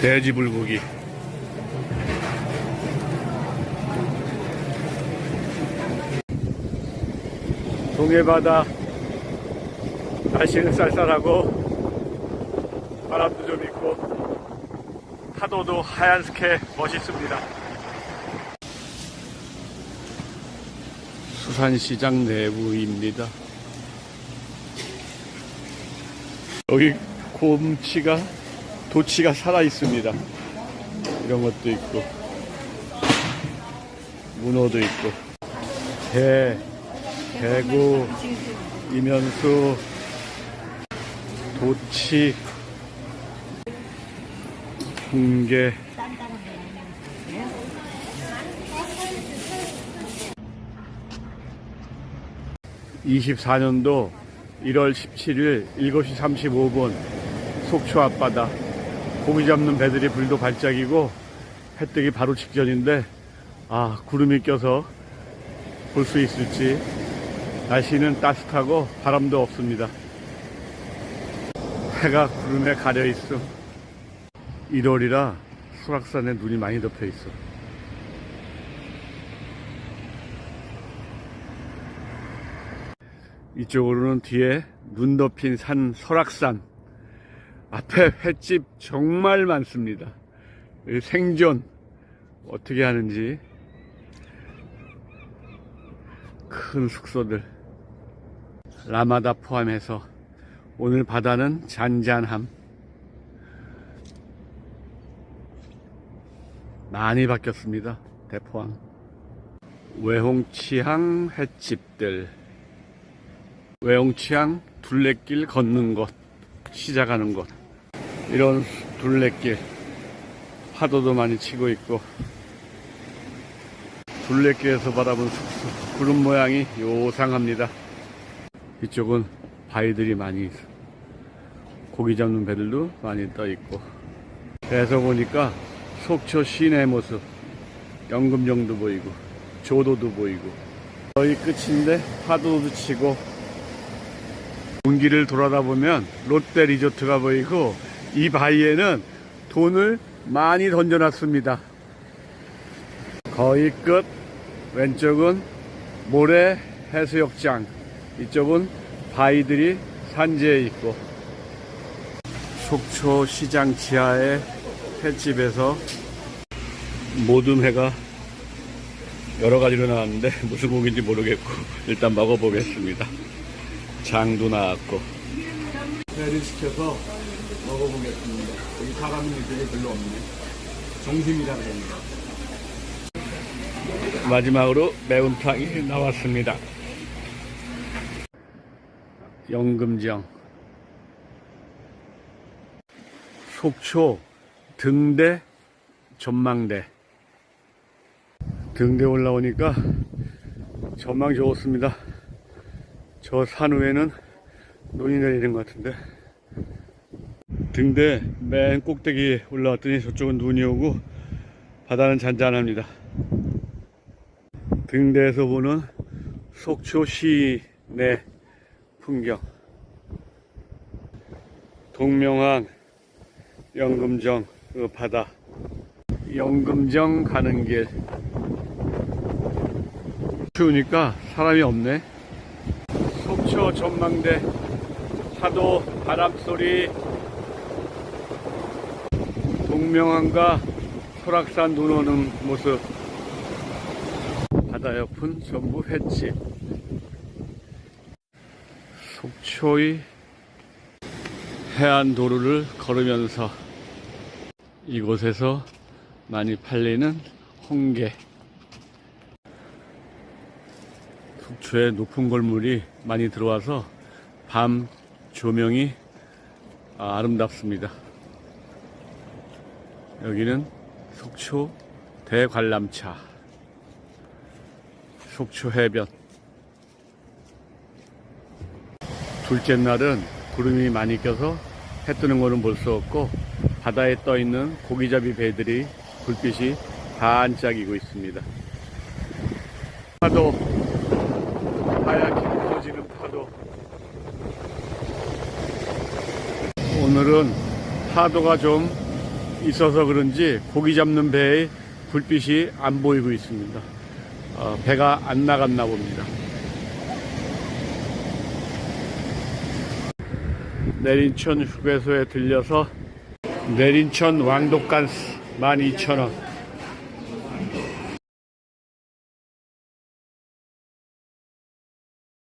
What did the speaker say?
돼지 불고기. 동해바다 날씨는 쌀쌀하고 바람도 좀 있고 파도도 하얀스케 멋있습니다. 수산시장 내부입니다. 여기 곰치가 도치가 살아 있습니다. 이런 것도 있고 문어도 있고 게, 개구, 이면수, 도치, 홍게, (24년도 1월 17일 7시 35분) 속초 앞바다 고기 잡는 배들이 불도 발작이고 해 뜨기 바로 직전인데 아 구름이 껴서 볼 수 있을지 날씨는 따뜻하고 바람도 없습니다. 해가 구름에 가려 있어. 1월이라 수락산에 눈이 많이 덮여 있어. 이쪽으로는 뒤에 눈 덮인 산 설악산 앞에 횟집 정말 많습니다. 이 생존 어떻게 하는지 큰 숙소들 라마다 포함해서 오늘 바다는 잔잔함 많이 바뀌었습니다. 대포항 외홍치항 횟집들 외홍치항 둘레길 걷는 곳 시작하는 곳 이런 둘레길 파도도 많이 치고 있고 둘레길에서 바라본 숙소 구름 모양이 요상합니다. 이쪽은 바위들이 많이 있어 고기 잡는 배들도 많이 떠 있고 배에서 보니까 속초 시내 모습 연금정도 보이고 조도도 보이고 거의 끝인데 파도도 치고 문길을 돌아다 보면 롯데 리조트가 보이고 이 바위에는 돈을 많이 던져놨습니다. 거의 끝. 왼쪽은 모래 해수욕장. 이쪽은 바위들이 산지에 있고 속초 시장 지하의 횟집에서 모든 회가 여러 가지로 나왔는데 무슨 고기인지 모르겠고 일단 먹어보겠습니다. 장도 나왔고 회를 시켜서 먹어보겠습니다. 여기 사람 있는 별로 없네. 정심이라고 합니다. 마지막으로 매운탕이 나왔습니다. 영금정 속초 등대 전망대 등대 올라오니까 전망 좋습니다. 저 산 위에는 눈이 내리는 것 같은데 등대 맨 꼭대기에 올라왔더니 저쪽은 눈이 오고 바다는 잔잔합니다. 등대에서 보는 속초 시내 풍경. 동명항 영금정 그 바다. 영금정 가는 길. 추우니까 사람이 없네. 속초 전망대 파도 바람소리 동명항과 설악산 눈 오는 모습. 바다 옆은 전부 횟집. 속초의 해안 도로를 걸으면서 이곳에서 많이 팔리는 홍게. 속초에 높은 골물이 많이 들어와서 밤 조명이 아, 아름답습니다. 여기는 속초 대관람차 속초 해변 둘째 날은 구름이 많이 껴서 해 뜨는 거는 볼 수 없고 바다에 떠 있는 고기잡이 배들이 불빛이 반짝이고 있습니다. 파도 하얗게 부서지는 파도 오늘은 파도가 좀 있어서 그런지 고기 잡는 배에 불빛이 안 보이고 있습니다. 어, 배가 안 나갔나 봅니다. 내린천 휴게소에 들려서 내린천 왕독간 12,000원